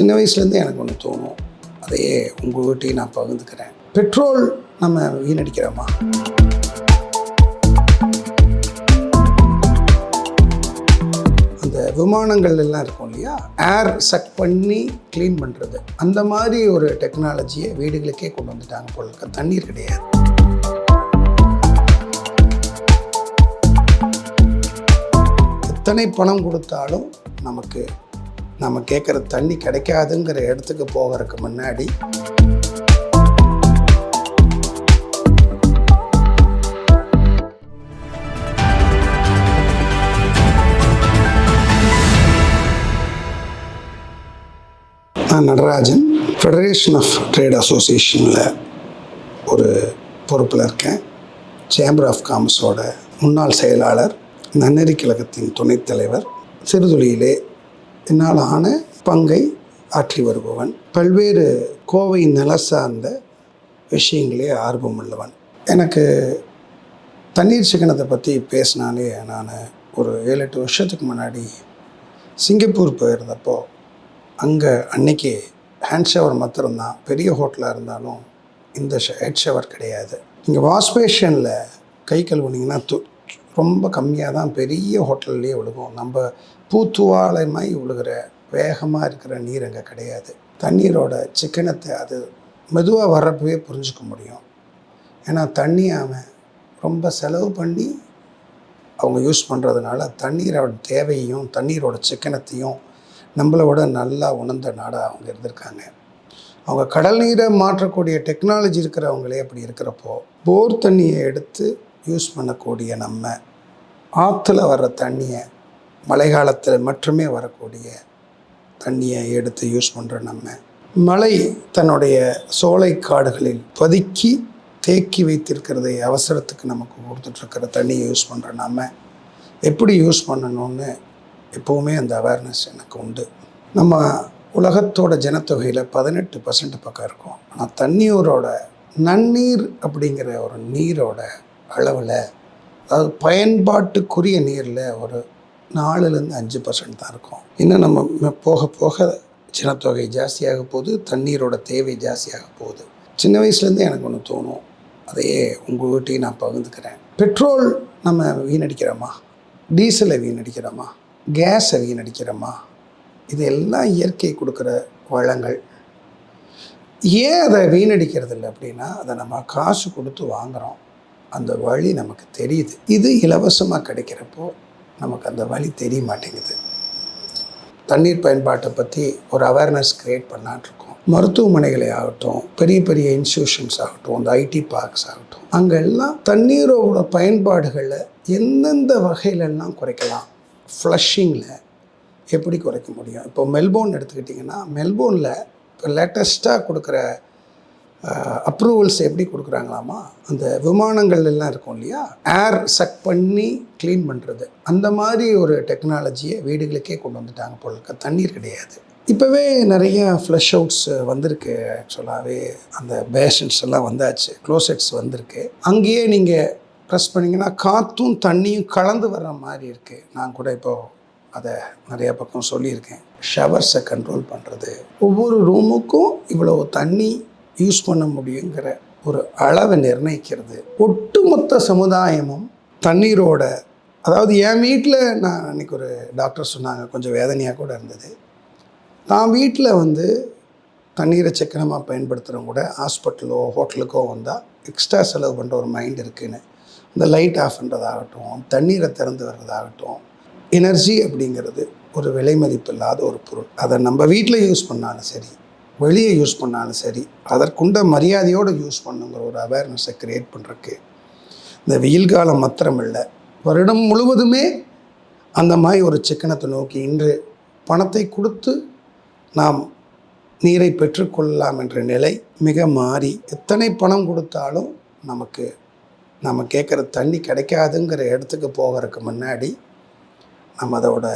சின்ன வயசுலேருந்தே எனக்கு ஒன்று தோணும். அதையே உங்கள் வீட்டையும் நான் பகிர்ந்துக்கிறேன். பெட்ரோல் நம்ம வீணடிக்கிறோமா? அந்த விமானங்கள் எல்லாம் இருக்கும் இல்லையா? ஏர் சக் பண்ணி க்ளீன் பண்ணுறது அந்த மாதிரி ஒரு டெக்னாலஜியை வீடுகளுக்கே கொண்டு வந்துட்டாங்க போல தண்ணீர் கிடையாது. எத்தனை பணம் கொடுத்தாலும் நமக்கு நம்ம கேட்குற தண்ணி கிடைக்காதுங்கிற இடத்துக்கு போகிறதுக்கு முன்னாடி நான் நடராஜன் ஃபெடரேஷன் ஆஃப் ட்ரேட் அசோசியேஷனில் ஒரு பொறுப்பில் இருக்கேன். சேம்பர் ஆஃப் காமர்ஸோட முன்னாள் செயலாளர் நன்னெறி கழகத்தின் துணைத் தலைவர் சிறுதுளியிலே என்னால் ஆன பங்கை ஆற்றி வருபவன். பல்வேறு கோவை நல சார்ந்த விஷயங்களே ஆர்வமுள்ளவன் எனக்கு தண்ணீர் சிக்கனத்தை பற்றி பேசினாலே நான் ஒரு ஏழு எட்டு வருஷத்துக்கு முன்னாடி சிங்கப்பூர் போயிருந்தப்போ அங்கே அன்னைக்கு ஹேண்ட் ஷவர் மாத்திரம்தான். பெரிய ஹோட்டலாக இருந்தாலும் இந்த ஹெட் ஷவர் கிடையாது. இங்கே வாஷ்பேஷனில் கை கழுவுனீங்கன்னா து ரொம்ப கம்மியாக தான் பெரிய ஹோட்டல்லையே விழுகும். நம்ம பூத்துவாலைமாய் விழுகிற வேகமாக இருக்கிற நீர் அங்கே கிடையாது. தண்ணீரோட சிக்கனத்தை அது மெதுவாக வர்றப்பவே புரிஞ்சுக்க முடியும். ஏன்னா தண்ணி அவன் ரொம்ப செலவு பண்ணி அவங்க யூஸ் பண்ணுறதுனால தண்ணீரோட தேவையையும் தண்ணீரோட சிக்கனத்தையும் நம்மளோட நல்லா உணர்ந்த நாடாக அவங்க இருந்திருக்காங்க. அவங்க கடல் நீரை மாற்றக்கூடிய டெக்னாலஜி இருக்கிறவங்களே அப்படி இருக்கிறப்போ போர் தண்ணியை எடுத்து யூஸ் பண்ணக்கூடிய நம்ம ஆற்றுல வர்ற தண்ணியை மழை காலத்தில் மட்டுமே வரக்கூடிய தண்ணியை எடுத்து யூஸ் பண்ணுற நம்ம. மழை தன்னுடைய சோலை காடுகளில் பதுக்கி தேக்கி வைத்திருக்கிறதை அவசரத்துக்கு நமக்கு கொடுத்துட்ருக்கிற தண்ணியை யூஸ் பண்ணுற நம்ம. எப்படி யூஸ் பண்ணணும்னு எப்போவுமே அந்த அவேர்னஸ் எனக்கு உண்டு. நம்ம உலகத்தோட ஜனத்தொகையில் பதினெட்டு பர்சன்ட் பக்கம் இருக்கும். ஆனால் தண்ணியூரோட நன்னீர் அப்படிங்கிற ஒரு நீரோட அளவில் அதாவது பயன்பாட்டுக்குரிய நீரில் ஒரு நாலுலேருந்து அஞ்சு பர்சன்ட் தான் இருக்கும். இன்னும் நம்ம போக போக ஜனத்தொகை ஜாஸ்தியாக போகுது தண்ணீரோட தேவை ஜாஸ்தியாக போகுது. சின்ன வயசுலேருந்தே எனக்கு ஒன்று தோணும். அதையே உங்கள் வீட்டையும் நான் பகிர்ந்துக்கிறேன். பெட்ரோல் நம்ம வீணடிக்கிறோமா? டீசலை வீணடிக்கிறோமா? கேஸை வீணடிக்கிறோமா? இது எல்லாம் இயற்கை கொடுக்குற வளங்கள். ஏன் அதை வீணடிக்கிறது இல்லை அப்படின்னா அதை நம்ம காசு கொடுத்து வாங்குகிறோம் அந்த வழி நமக்கு தெரியுது. இது இலவசமாக கிடைக்கிறப்போ நமக்கு அந்த வழி தெரிய மாட்டேங்குது தண்ணீர் பயன்பாட்டை பற்றி ஒரு அவேர்னஸ் க்ரியேட் இருக்கோம் மருத்துவமனைகளை ஆகட்டும் பெரிய பெரிய இன்ஸ்டியூஷன்ஸ் ஆகட்டும் இந்த ஐடி பார்க்ஸ் ஆகட்டும் அங்கெல்லாம் தண்ணீரோட பயன்பாடுகளை எந்தெந்த வகையிலெல்லாம் குறைக்கலாம்? ஃப்ளஷிங்கில் எப்படி குறைக்க முடியும்? இப்போ மெல்போர்ன் எடுத்துக்கிட்டிங்கன்னா மெல்போர்னில் இப்போ லேட்டஸ்ட்டாக கொடுக்குற அப்ரூவல்ஸ் எப்படி கொடுக்குறாங்களாமா? அந்த விமானங்கள் எல்லாம் இருக்கும் இல்லையா? ஏர் சக் பண்ணி க்ளீன் பண்ணுறது அந்த மாதிரி ஒரு டெக்னாலஜியை வீடுகளுக்கே கொண்டு வந்துட்டாங்க போல தண்ணீர் கிடையாது. இப்போவே நிறைய ஃப்ளஷ் அவுட்ஸ் வந்திருக்கு ஆக்சுவலாகவே அந்த பேஷன்ஸ் எல்லாம் வந்தாச்சு க்ளோசெட்ஸ் வந்திருக்கு. அங்கேயே நீங்கள் ப்ரெஸ் பண்ணிங்கன்னா காற்றும் தண்ணியும் கலந்து வர்ற மாதிரி இருக்குது நான் கூட இப்போது அதை நிறைய பக்கம் சொல்லியிருக்கேன். ஷவர்ஸை கண்ட்ரோல் பண்ணுறது ஒவ்வொரு ரூமுக்கும் இவ்வளோ தண்ணி யூஸ் பண்ண முடியுங்கிற ஒரு அளவை நிர்ணயிக்கிறது. ஒட்டுமொத்த சமுதாயமும் தண்ணீரோட அதாவது என் வீட்டில் நான் அன்றைக்கி ஒரு டாக்டர் சொன்னாங்க கொஞ்சம் வேதனையாக கூட இருந்தது. தான் வீட்டில் வந்து தண்ணீரை சிக்கனமாக பயன்படுத்துகிறவங்க கூட ஹாஸ்பிட்டலோ ஹோட்டலுக்கோ வந்தால் எக்ஸ்ட்ரா செலவு பண்ணுற ஒரு மைண்ட் இருக்குதுன்னு இந்த லைட் ஆஃப் பண்ணுறதாகட்டும் தண்ணீரை திறந்து வர்றதாகட்டும் எனர்ஜி அப்படிங்கிறது ஒரு விலை மதிப்பு இல்லாத ஒரு பொருள். அதை நம்ம வீட்டில் யூஸ் பண்ணாலும் சரி வெளியே யூஸ் பண்ணாலும் சரி அதற்குண்ட மரியாதையோடு யூஸ் பண்ணுங்கிற ஒரு அவேர்னஸை க்ரியேட் பண்ணுறக்கு இந்த வெயில் காலம் மாத்திரம் இல்லை வருடம் முழுவதுமே அந்த மாதிரி ஒரு சிக்கனத்தை நோக்கி இன்று பணத்தை கொடுத்து நாம் நீரை பெற்றுக்கொள்ளலாம் என்ற நிலை மிக மாறி எத்தனை பணம் கொடுத்தாலும் நமக்கு நம்ம கேட்குற தண்ணி கிடைக்காதுங்கிற இடத்துக்கு போகிறதுக்கு முன்னாடி நம்ம அதோட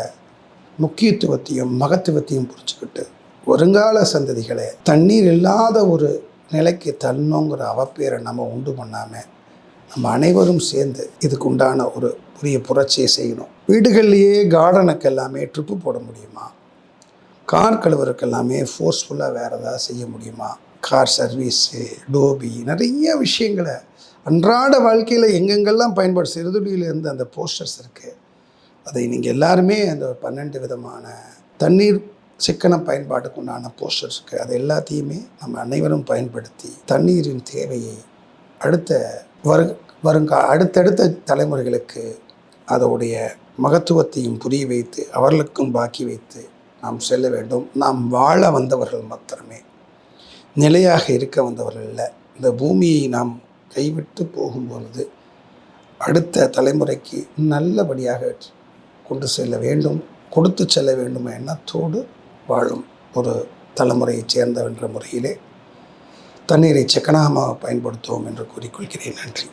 முக்கியத்துவத்தையும் மகத்துவத்தையும் புரிச்சுக்கிட்டு வருங்கால சந்ததிகளை தண்ணீர் இல்லாத ஒரு நிலைக்கு தள்ளணுங்கிற அவப்பேரை நம்ம உண்டு பண்ணாமல் நம்ம அனைவரும் சேர்ந்து இதுக்கு உண்டான ஒரு பெரிய புரட்சியை செய்யணும். வீடுகள்லேயே கார்டனுக்கு எல்லாமே ட்ரிப்பு போட முடியுமா? கார் கழுவுறதுக்கு எல்லாமே ஃபோர்ஸ்ஃபுல்லாக வேறு ஏதாவது செய்ய முடியுமா? கார் சர்வீஸு டோபி நிறைய விஷயங்களை அன்றாட வாழ்க்கையில் எங்கெங்கெல்லாம் பயன்பாடு சிறுதுளியிலேருந்து அந்த போஸ்டர்ஸ் இருக்குது அதை நீங்கள் எல்லாருமே அந்த பன்னெண்டு விதமான தண்ணீர் சிக்கன பயன்பாட்டுக்கு உண்டான போஸ்டர்ஸ் இருக்குது அது எல்லாத்தையுமே நம்ம அனைவரும் பயன்படுத்தி தண்ணீரின் தேவையை அடுத்த வரு வருங்கா அடுத்தடுத்த தலைமுறைகளுக்கு அதோடைய மகத்துவத்தையும் புரிய வைத்து அவர்களுக்கும் பாக்கி வைத்து நாம் செல்ல வேண்டும். நாம் வாழ வந்தவர்கள் மாத்திரமே. நிலையாக இருக்க வந்தவர்கள் இல்லை. இந்த பூமியை நாம் கைவிட்டு போகும்பொழுது அடுத்த தலைமுறைக்கு நல்லபடியாக கொண்டு செல்ல வேண்டும். கொடுத்து செல்ல வேண்டும். எண்ணத்தோடு வாழும் ஒரு தலைமுறையைச் சேர்ந்தவென்ற முறையிலே தண்ணீரை சிக்கனமாக பயன்படுத்துவோம் என்று கூறிக்கொள்கிறேன். நன்றி.